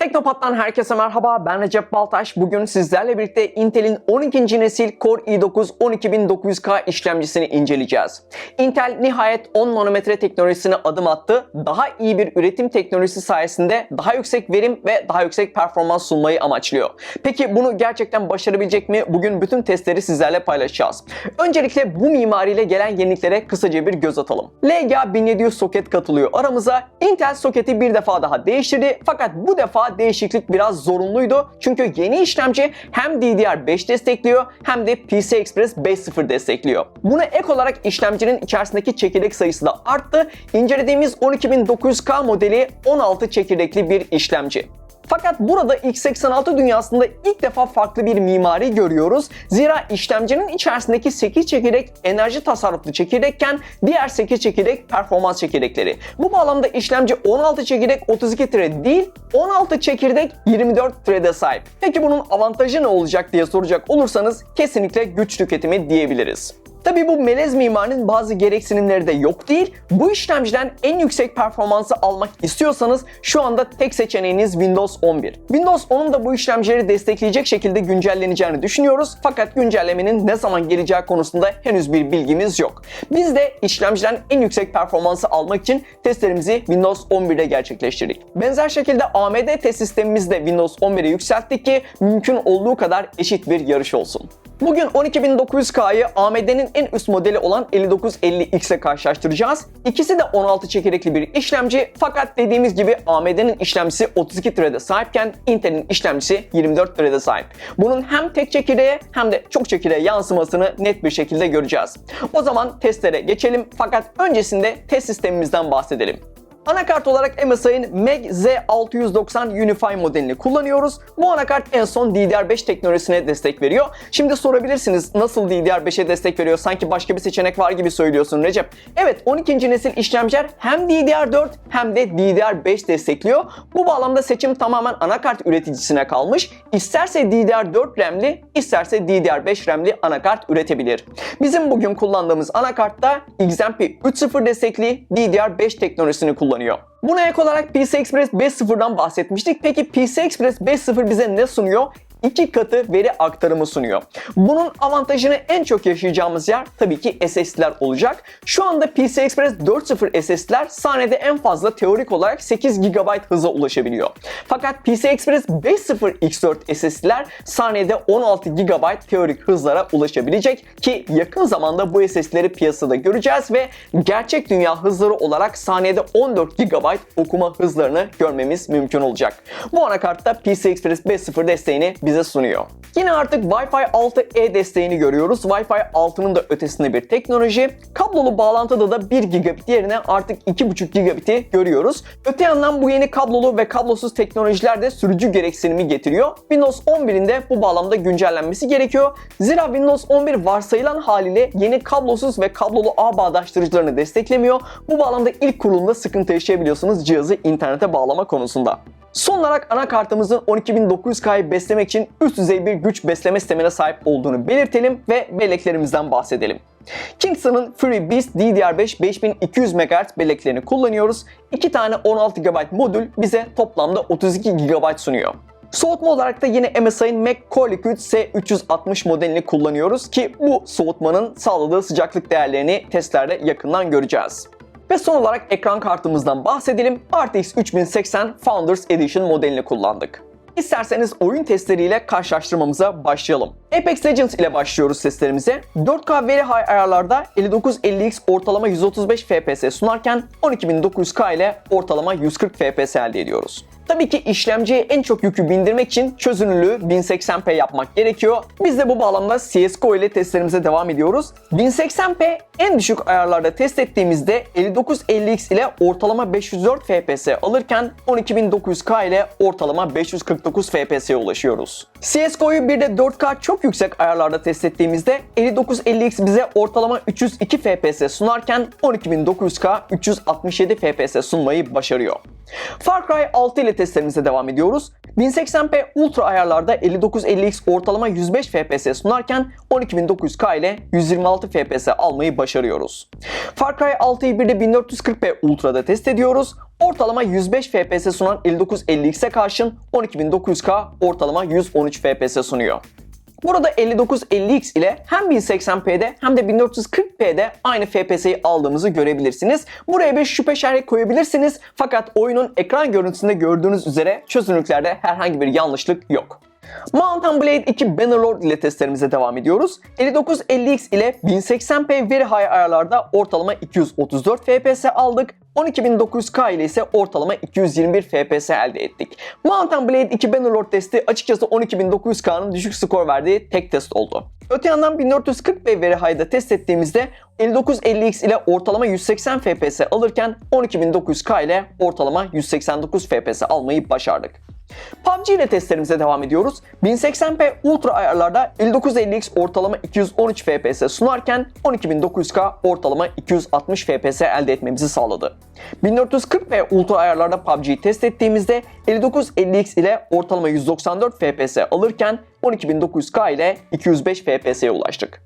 Teknopat'tan herkese merhaba. Ben Recep Baltaş. Bugün sizlerle birlikte Intel'in 12. nesil Core i9 12900K işlemcisini inceleyeceğiz. Intel nihayet 10 nanometre teknolojisine adım attı. Daha iyi bir üretim teknolojisi sayesinde daha yüksek verim ve daha yüksek performans sunmayı amaçlıyor. Peki bunu gerçekten başarabilecek mi? Bugün bütün testleri sizlerle paylaşacağız. Öncelikle bu mimariyle gelen yeniliklere kısaca bir göz atalım. LGA 1700 soket katılıyor aramıza. Intel soketi bir defa daha değiştirdi fakat bu defa değişiklik biraz zorunluydu. Çünkü yeni işlemci hem DDR5 destekliyor hem de PCI Express 5.0 destekliyor. Buna ek olarak işlemcinin içerisindeki çekirdek sayısı da arttı. İncelediğimiz 12900K modeli 16 çekirdekli bir işlemci. Fakat burada x86 dünyasında ilk defa farklı bir mimari görüyoruz. Zira işlemcinin içerisindeki 8 çekirdek enerji tasarruflu çekirdekken diğer 8 çekirdek performans çekirdekleri. Bu bağlamda işlemci 16 çekirdek 32 thread değil 16 çekirdek 24 thread'e sahip. Peki bunun avantajı ne olacak diye soracak olursanız kesinlikle güç tüketimi diyebiliriz. Tabi bu melez mimarinin bazı gereksinimleri de yok değil. Bu işlemciden en yüksek performansı almak istiyorsanız şu anda tek seçeneğiniz Windows 11. Windows 10'un da bu işlemcileri destekleyecek şekilde güncelleneceğini düşünüyoruz. Fakat güncellemenin ne zaman geleceği konusunda henüz bir bilgimiz yok. Biz de işlemciden en yüksek performansı almak için testlerimizi Windows 11'de gerçekleştirdik. Benzer şekilde AMD test sistemimizde Windows 11'e yükselttik ki mümkün olduğu kadar eşit bir yarış olsun. Bugün 12900K'yı AMD'nin en üst modeli olan 5950X ile karşılaştıracağız. İkisi de 16 çekirdekli bir işlemci fakat dediğimiz gibi AMD'nin işlemcisi 32 thread'e sahipken Intel'in işlemcisi 24 thread'e sahip. Bunun hem tek çekirdeğe hem de çok çekirdeğe yansımasını net bir şekilde göreceğiz. O zaman testlere geçelim fakat öncesinde test sistemimizden bahsedelim. Anakart olarak MSI'ın MEG Z690 Unify modelini kullanıyoruz. Bu anakart en son DDR5 teknolojisine destek veriyor. Şimdi sorabilirsiniz nasıl DDR5'e destek veriyor? Sanki başka bir seçenek var gibi söylüyorsun Recep. Evet 12. nesil işlemciler hem DDR4 hem de DDR5 destekliyor. Bu bağlamda seçim tamamen anakart üreticisine kalmış. İsterse DDR4 RAM'li, isterse DDR5 RAM'li anakart üretebilir. Bizim bugün kullandığımız anakartta XMP 3.0 destekli DDR5 teknolojisini kullanıyor kullanıyor. Buna ek olarak PCI Express 5.0'dan bahsetmiştik. Peki PCI Express 5.0 bize ne sunuyor? İki katı veri aktarımı sunuyor. Bunun avantajını en çok yaşayacağımız yer tabii ki SSD'ler olacak. Şu anda PCI Express 4.0 SSD'ler saniyede en fazla teorik olarak 8 GB hıza ulaşabiliyor. Fakat PCI Express 5.0 X4 SSD'ler saniyede 16 GB teorik hızlara ulaşabilecek ki yakın zamanda bu SSD'leri piyasada göreceğiz ve gerçek dünya hızları olarak saniyede 14 GB okuma hızlarını görmemiz mümkün olacak. Bu anakartta PCI Express 5.0 desteğini bize sunuyor. Yine artık Wi-Fi 6E desteğini görüyoruz. Wi-Fi 6'nın da ötesinde bir teknoloji. Kablolu bağlantıda da 1 gigabit yerine artık 2,5 gigabit'i görüyoruz. Öte yandan bu yeni kablolu ve kablosuz teknolojiler de sürücü gereksinimi getiriyor. Windows 11'in de bu bağlamda güncellenmesi gerekiyor. Zira Windows 11 varsayılan haliyle yeni kablosuz ve kablolu ağ bağdaştırıcılarını desteklemiyor. Bu bağlamda ilk kurulumda sıkıntı yaşayabiliyorsunuz cihazı internete bağlama konusunda. Son olarak anakartımızın 12900K'yı beslemek için üst düzey bir güç besleme sistemine sahip olduğunu belirtelim ve belleklerimizden bahsedelim. Kingston'ın FreeBeast DDR5 5200 MHz belleklerini kullanıyoruz. İki tane 16 GB modül bize toplamda 32 GB sunuyor. Soğutma olarak da yine MSI'ın Mac Core Liquid S360 modelini kullanıyoruz ki bu soğutmanın sağladığı sıcaklık değerlerini testlerde yakından göreceğiz. Ve son olarak ekran kartımızdan bahsedelim. RTX 3080 Founders Edition modelini kullandık. İsterseniz oyun testleriyle karşılaştırmamıza başlayalım. Apex Legends ile başlıyoruz testlerimize. 4K Very High ayarlarda 5950X ortalama 135 FPS sunarken 12900K ile ortalama 140 FPS elde ediyoruz. Tabii ki işlemciye en çok yükü bindirmek için çözünürlüğü 1080p yapmak gerekiyor. Biz de bu bağlamda CSGO ile testlerimize devam ediyoruz. 1080p en düşük ayarlarda test ettiğimizde 5950X ile ortalama 504 FPS alırken 12900K ile ortalama 549 FPS'ye ulaşıyoruz. CSGO'yu bir de 4K çok yüksek ayarlarda test ettiğimizde 5950X bize ortalama 302 FPS sunarken 12900K 367 FPS sunmayı başarıyor. Far Cry 6 ile testlerimize devam ediyoruz. 1080p Ultra ayarlarda 5950X ortalama 105 FPS sunarken 12900K ile 126 FPS almayı başarıyoruz. Far Cry 6'yı bir de 1440p Ultra'da test ediyoruz. Ortalama 105 FPS sunan 5950X'e karşın 12900K ortalama 113 FPS sunuyor. Burada 5950X ile hem 1080p'de hem de 1440p'de aynı FPS'yi aldığımızı görebilirsiniz. Buraya bir şüphe işareti koyabilirsiniz fakat oyunun ekran görüntüsünde gördüğünüz üzere çözünürlüklerde herhangi bir yanlışlık yok. Mountain Blade 2 Bannerlord ile testlerimize devam ediyoruz. 5950X ile 1080p Very High ayarlarda ortalama 234 FPS aldık. 12900K ile ise ortalama 221 FPS elde ettik. Mountain Blade 2 Bannerlord testi açıkçası 12900K'nın düşük skor verdiği tek test oldu. Öte yandan 1440p Very High'da test ettiğimizde 5950X ile ortalama 180 FPS alırken 12900K ile ortalama 189 FPS almayı başardık. PUBG ile testlerimize devam ediyoruz. 1080p Ultra ayarlarda 5950X ortalama 213 FPS sunarken 12900K ortalama 260 FPS elde etmemizi sağladı. 1440p Ultra ayarlarda PUBG'yi test ettiğimizde 5950X ile ortalama 194 FPS alırken 12900K ile 205 FPS'ye ulaştık.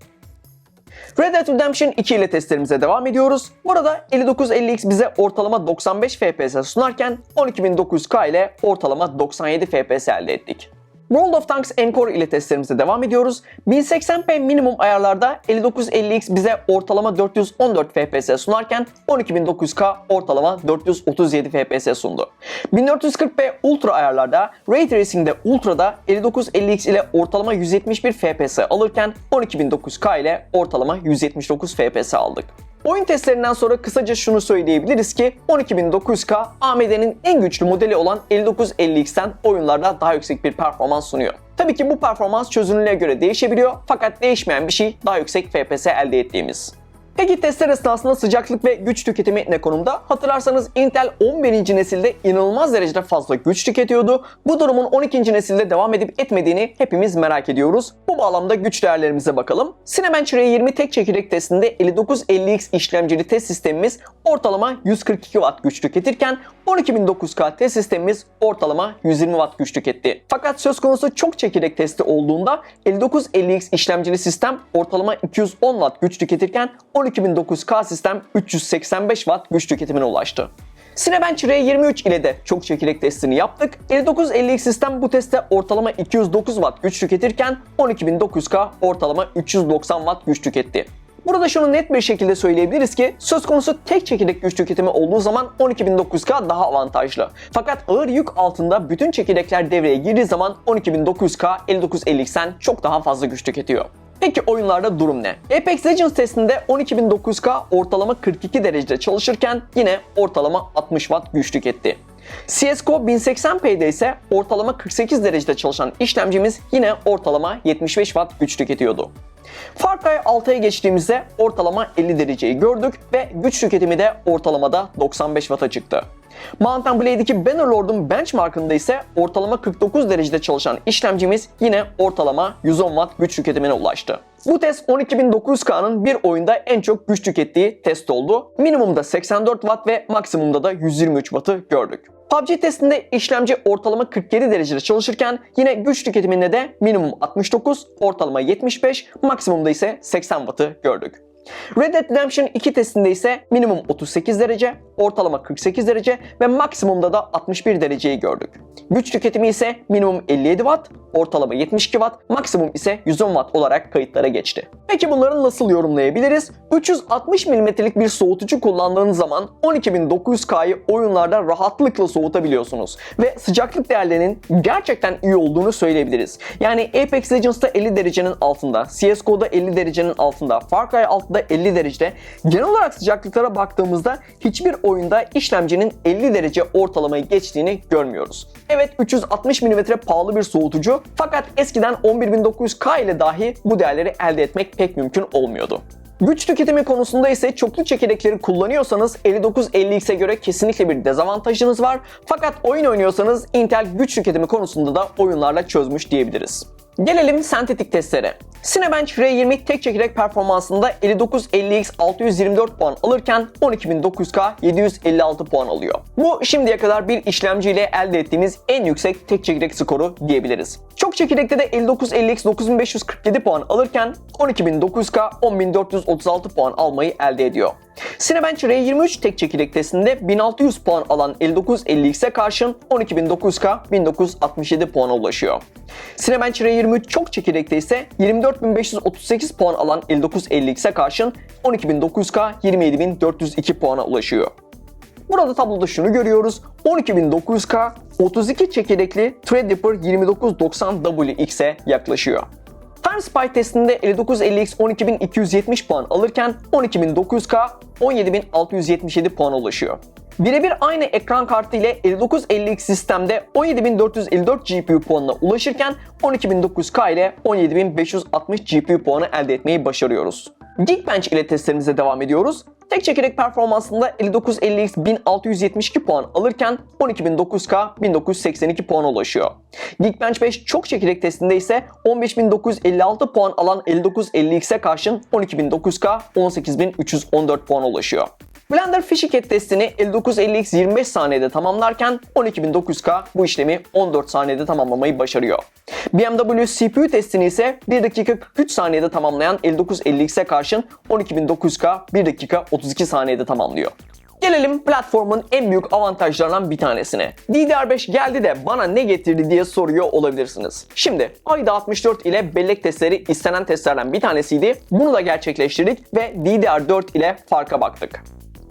Red Dead Redemption 2 ile testlerimize devam ediyoruz. Burada 5950X bize ortalama 95 FPS sunarken 12900K ile ortalama 97 FPS elde ettik. World of Tanks Encore ile testlerimize devam ediyoruz. 1080p minimum ayarlarda 5950X bize ortalama 414 FPS sunarken 12900K ortalama 437 FPS sundu. 1440p Ultra ayarlarda Ray Tracing'de Ultra'da 5950X ile ortalama 171 FPS alırken 12900K ile ortalama 179 FPS aldık. Oyun testlerinden sonra kısaca şunu söyleyebiliriz ki 12900K AMD'nin en güçlü modeli olan 5950X'ten oyunlarda daha yüksek bir performans sunuyor. Tabii ki bu performans çözünürlüğe göre değişebiliyor fakat değişmeyen bir şey daha yüksek FPS elde ettiğimiz. Peki testler esnasında sıcaklık ve güç tüketimi ne konumda? Hatırlarsanız Intel 11. nesilde inanılmaz derecede fazla güç tüketiyordu. Bu durumun 12. nesilde devam edip etmediğini hepimiz merak ediyoruz. Bu bağlamda güç değerlerimize bakalım. Cinebench R20 tek çekirdek testinde 5950X işlemcili test sistemimiz ortalama 142 Watt güç tüketirken 12900K test sistemimiz ortalama 120 Watt güç tüketti. Fakat söz konusu çok çekirdek testi olduğunda 5950X işlemcili sistem ortalama 210 Watt güç tüketirken 12900K sistem 385 Watt güç tüketimine ulaştı. Cinebench R23 ile de çok çekirdek testini yaptık. 5950X sistem bu testte ortalama 209 Watt güç tüketirken 12900K ortalama 390 Watt güç tüketti. Burada şunu net bir şekilde söyleyebiliriz ki söz konusu tek çekirdek güç tüketimi olduğu zaman 12900K daha avantajlı. Fakat ağır yük altında bütün çekirdekler devreye girdiği zaman 12900K 5950X'ten çok daha fazla güç tüketiyor. Peki oyunlarda durum ne? Apex Legends testinde 12900K ortalama 42 derecede çalışırken yine ortalama 60 Watt güç tüketti. CSGO 1080p'de ise ortalama 48 derecede çalışan işlemcimiz yine ortalama 75 Watt güç tüketiyordu. Far Cry 6'ya geçtiğimizde ortalama 50 dereceyi gördük ve güç tüketimi de ortalamada 95 Watt'a çıktı. Mountain Blade 2 Bannerlord'un benchmarkında ise ortalama 49 derecede çalışan işlemcimiz yine ortalama 110 Watt güç tüketimine ulaştı. Bu test 12900K'nın bir oyunda en çok güç tükettiği test oldu. Minimumda 84 Watt ve maksimumda da 123 Watt'ı gördük. PUBG testinde işlemci ortalama 47 derecede çalışırken yine güç tüketiminde de minimum 69, ortalama 75, maksimumda ise 80 Watt'ı gördük. Red Dead Redemption 2 testinde ise minimum 38 derece, ortalama 48 derece ve maksimumda da 61 dereceyi gördük. Güç tüketimi ise minimum 57 Watt, ortalama 72 Watt, maksimum ise 110 Watt olarak kayıtlara geçti. Peki bunları nasıl yorumlayabiliriz? 360 mm'lik bir soğutucu kullandığınız zaman 12900K'yı oyunlarda rahatlıkla soğutabiliyorsunuz ve sıcaklık değerlerinin gerçekten iyi olduğunu söyleyebiliriz. Yani Apex Legends'ta 50 derecenin altında, CSGO'da 50 derecenin altında, Far Cry 6'da 50 derecede. Genel olarak sıcaklıklara baktığımızda hiçbir oyunda işlemcinin 50 derece ortalamayı geçtiğini görmüyoruz. Evet 360 mm pahalı bir soğutucu fakat eskiden 11900K ile dahi bu değerleri elde etmek pek mümkün olmuyordu. Güç tüketimi konusunda ise çoklu çekirdekleri kullanıyorsanız 5950X'e göre kesinlikle bir dezavantajınız var. Fakat oyun oynuyorsanız Intel güç tüketimi konusunda da oyunlarla çözmüş diyebiliriz. Gelelim sentetik testlere. Cinebench R20 tek çekirdek performansında 5950X 624 puan alırken 12900K 756 puan alıyor. Bu şimdiye kadar bir işlemciyle elde ettiğimiz en yüksek tek çekirdek skoru diyebiliriz. Çok çekirdekte de 5950X 9547 puan alırken 12900K 10436 puan almayı elde ediyor. Cinebench R23 tek çekirdek testinde 1600 puan alan 5950X'e karşın 12900K 1967 puana ulaşıyor. Cinebench R23 çok çekirdekte ise 24538 puan alan 5950X'e karşın 12900K 27402 puana ulaşıyor. Burada tabloda şunu görüyoruz. 12900K 32 çekirdekli Threadripper 2990WX'e yaklaşıyor. Time Spy testinde 5950X 12270 puan alırken 12900K 17677 puana ulaşıyor. Birebir aynı ekran kartı ile 5950X sistemde 17454 GPU puanına ulaşırken 12900K ile 17560 GPU puanı elde etmeyi başarıyoruz. Geekbench ile testlerimize devam ediyoruz. Tek çekirdek performansında 5950X 1672 puan alırken 12900K 1982 puana ulaşıyor. Geekbench 5 çok çekirdek testinde ise 15956 puan alan 5950X'e karşın 12900K 18314 puana ulaşıyor. Blender Fishicat testini 5950X 25 saniyede tamamlarken 12900K bu işlemi 14 saniyede tamamlamayı başarıyor. BMW CPU testini ise 1 dakika 43 saniyede tamamlayan 5950X'e karşın 12900K 1 dakika 32 saniyede tamamlıyor. Gelelim platformun en büyük avantajlarından bir tanesine. DDR5 geldi de bana ne getirdi diye soruyor olabilirsiniz. Şimdi AIDA 64 ile bellek testleri istenen testlerden bir tanesiydi. Bunu da gerçekleştirdik ve DDR4 ile farka baktık.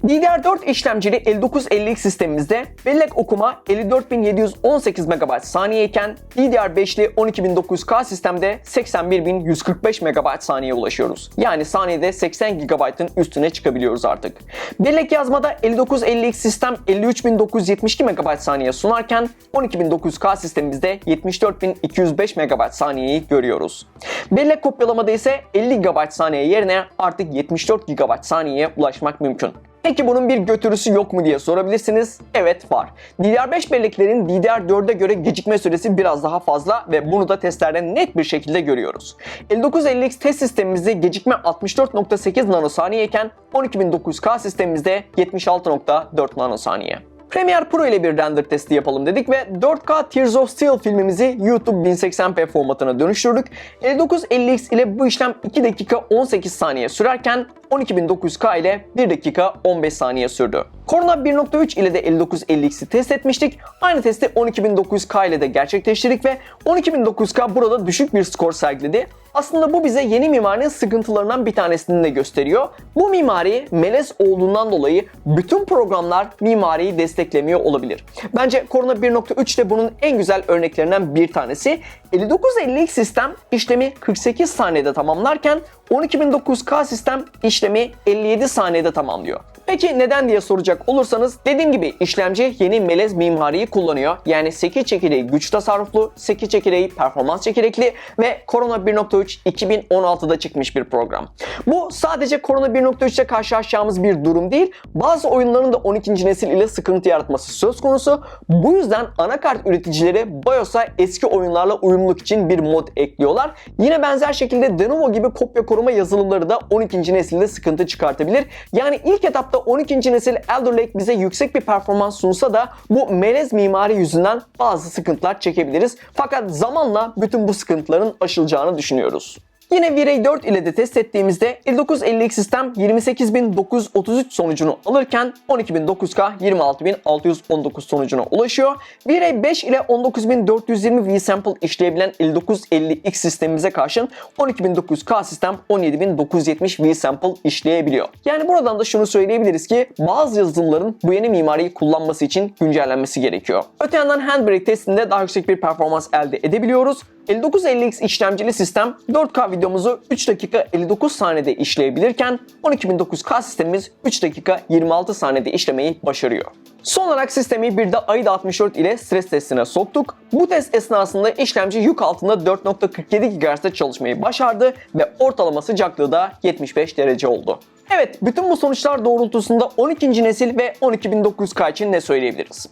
DDR4 işlemcili 5950X sistemimizde bellek okuma 54718 MB saniye iken DDR5'li 12900K sistemde 81145 MB saniye ulaşıyoruz. Yani saniyede 80 GB'ın üstüne çıkabiliyoruz artık. Bellek yazmada 5950X sistem 53972 MB saniye sunarken 12900K sistemimizde 74205 MB saniyeyi görüyoruz. Bellek kopyalamada ise 50 GB saniye yerine artık 74 GB saniyeye ulaşmak mümkün. Peki bunun bir götürüsü yok mu diye sorabilirsiniz. Evet var. DDR5 belleklerin DDR4'e göre gecikme süresi biraz daha fazla ve bunu da testlerde net bir şekilde görüyoruz. 5950X test sistemimizde gecikme 64.8 nanosaniye iken 12900K sistemimizde 76.4 nanosaniye. Premiere Pro ile bir render testi yapalım dedik ve 4K Tears of Steel filmimizi YouTube 1080p formatına dönüştürdük. 5950X ile bu işlem 2 dakika 18 saniye sürerken 12900K ile 1 dakika 15 saniye sürdü. Corona 1.3 ile de 5950X'i test etmiştik. Aynı testi 12900K ile de gerçekleştirdik ve 12900K burada düşük bir skor sergiledi. Aslında bu bize yeni mimarinin sıkıntılarından bir tanesini de gösteriyor. Bu mimari melez olduğundan dolayı bütün programlar mimariyi desteklemiyor olabilir. Bence Corona 1.3 de bunun en güzel örneklerinden bir tanesi. 5950X sistem işlemi 48 saniyede tamamlarken 12900K sistem işlemi 57 saniyede tamamlıyor. Peki neden diye soracak olursanız dediğim gibi işlemci yeni melez mimariyi kullanıyor. Yani 8 çekirdeği güç tasarruflu, 8 çekirdeği performans çekirdekli ve Corona 1.3 2016'da çıkmış bir program. Bu sadece Corona 1.3'te karşılaşacağımız bir durum değil. Bazı oyunların da 12. nesil ile sıkıntı yaratması söz konusu. Bu yüzden anakart üreticileri BIOS'a eski oyunlarla uyumluluk için bir mod ekliyorlar. Yine benzer şekilde Lenovo gibi kopya koruma yazılımları da 12. nesilde sıkıntı çıkartabilir. Yani ilk etapta 12. nesil Elder Lake bize yüksek bir performans sunsa da bu melez mimari yüzünden bazı sıkıntılar çekebiliriz. Fakat zamanla bütün bu sıkıntıların aşılacağını düşünüyoruz. Yine V-Ray 4 ile de test ettiğimizde 5950X sistem 28933 sonucunu alırken 12900K 26619 sonucuna ulaşıyor. V-Ray 5 ile 19420 V-Sample işleyebilen 5950X sistemimize karşın 12900K sistem 17970 V-Sample işleyebiliyor. Yani buradan da şunu söyleyebiliriz ki bazı yazılımların bu yeni mimariyi kullanması için güncellenmesi gerekiyor. Öte yandan Handbrake testinde daha yüksek bir performans elde edebiliyoruz. 5950X işlemcili sistem 4K videomuzu 3 dakika 59 saniyede işleyebilirken 12900K sistemimiz 3 dakika 26 saniyede işlemeyi başarıyor. Son olarak sistemi bir de AIDA 64 ile stres testine soktuk. Bu test esnasında işlemci yük altında 4.47 GHz'de çalışmayı başardı ve ortalama sıcaklığı da 75 derece oldu. Evet, bütün bu sonuçlar doğrultusunda 12. nesil ve 12900K için ne söyleyebiliriz?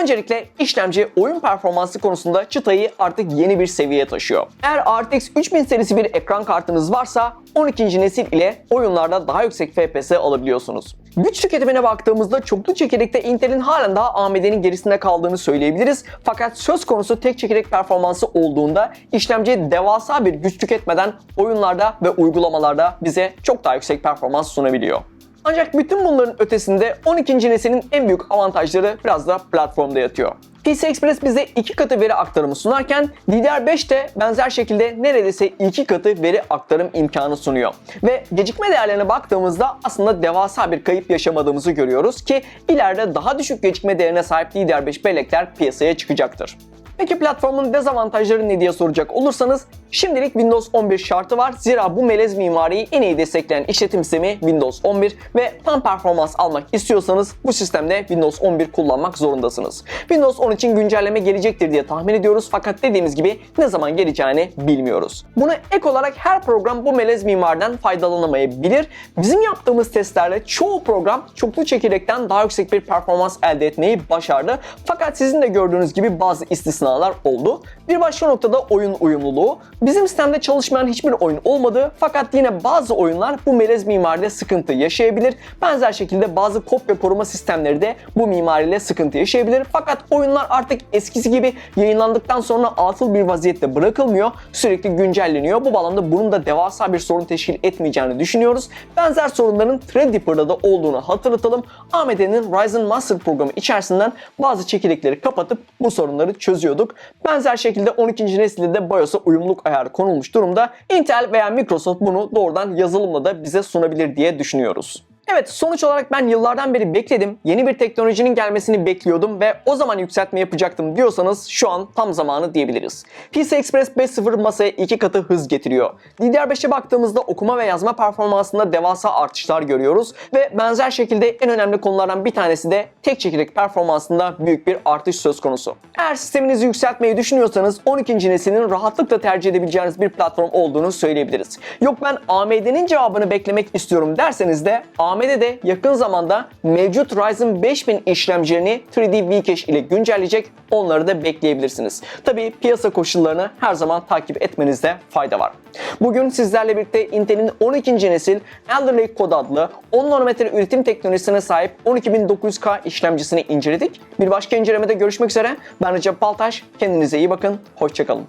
Öncelikle işlemci oyun performansı konusunda çıtayı artık yeni bir seviyeye taşıyor. Eğer RTX 3000 serisi bir ekran kartınız varsa 12. nesil ile oyunlarda daha yüksek FPS alabiliyorsunuz. Güç tüketimine baktığımızda çoklu çekirdekte Intel'in halen daha AMD'nin gerisinde kaldığını söyleyebiliriz. Fakat söz konusu tek çekirdek performansı olduğunda işlemci devasa bir güç tüketmeden oyunlarda ve uygulamalarda bize çok daha yüksek performans sunabiliyor. Ancak bütün bunların ötesinde 12. neslin en büyük avantajları biraz da platformda yatıyor. PCI Express bize iki katı veri aktarımı sunarken DDR5 de benzer şekilde neredeyse iki katı veri aktarım imkanı sunuyor. Ve gecikme değerlerine baktığımızda aslında devasa bir kayıp yaşamadığımızı görüyoruz ki ileride daha düşük gecikme değerine sahip DDR5 bellekler piyasaya çıkacaktır. Peki platformun dezavantajları ne diye soracak olursanız şimdilik Windows 11 şartı var. Zira bu melez mimariyi en iyi destekleyen işletim sistemi Windows 11 ve tam performans almak istiyorsanız bu sistemde Windows 11 kullanmak zorundasınız. Windows 10 için güncelleme gelecektir diye tahmin ediyoruz fakat dediğimiz gibi ne zaman geleceğini bilmiyoruz. Buna ek olarak her program bu melez mimariden faydalanamayabilir. Bizim yaptığımız testlerle çoğu program çoklu çekirdekten daha yüksek bir performans elde etmeyi başardı. Fakat sizin de gördüğünüz gibi bazı istisnalar oldu. Bir başka noktada oyun uyumluluğu. Bizim sistemde çalışmayan hiçbir oyun olmadı fakat yine bazı oyunlar bu melez mimaride sıkıntı yaşayabilir. Benzer şekilde bazı kopya koruma sistemleri de bu mimariyle sıkıntı yaşayabilir. Fakat oyunlar artık eskisi gibi yayınlandıktan sonra atıl bir vaziyette bırakılmıyor. Sürekli güncelleniyor. Bu bağlamda bunun da devasa bir sorun teşkil etmeyeceğini düşünüyoruz. Benzer sorunların Threadripper'da da olduğunu hatırlatalım. AMD'nin Ryzen Master programı içerisinden bazı çekirdekleri kapatıp bu sorunları çözüyorduk. Benzer şekilde 12. nesilde de BIOS'a uyumluluk ayarı konulmuş durumda. Intel veya Microsoft bunu doğrudan yazılımla da bize sunabilir diye düşünüyoruz. Evet sonuç olarak ben yıllardan beri bekledim. Yeni bir teknolojinin gelmesini bekliyordum ve o zaman yükseltme yapacaktım diyorsanız şu an tam zamanı diyebiliriz. PCI Express 5.0 masaya iki katı hız getiriyor. DDR5'e baktığımızda okuma ve yazma performansında devasa artışlar görüyoruz ve benzer şekilde en önemli konulardan bir tanesi de tek çekirdek performansında büyük bir artış söz konusu. Eğer sisteminizi yükseltmeyi düşünüyorsanız 12. neslinin rahatlıkla tercih edebileceğiniz bir platform olduğunu söyleyebiliriz. Yok ben AMD'nin cevabını beklemek istiyorum derseniz de AMD de yakın zamanda mevcut Ryzen 5000 işlemcilerini 3D V-Cache ile güncelleyecek. Onları da bekleyebilirsiniz. Tabii piyasa koşullarını her zaman takip etmenizde fayda var. Bugün sizlerle birlikte Intel'in 12. nesil Alder Lake Code adlı 10 nanometre üretim teknolojisine sahip 12900K işlemcisini inceledik. Bir başka incelemede görüşmek üzere. Ben Recep Baltaş. Kendinize iyi bakın. Hoşçakalın.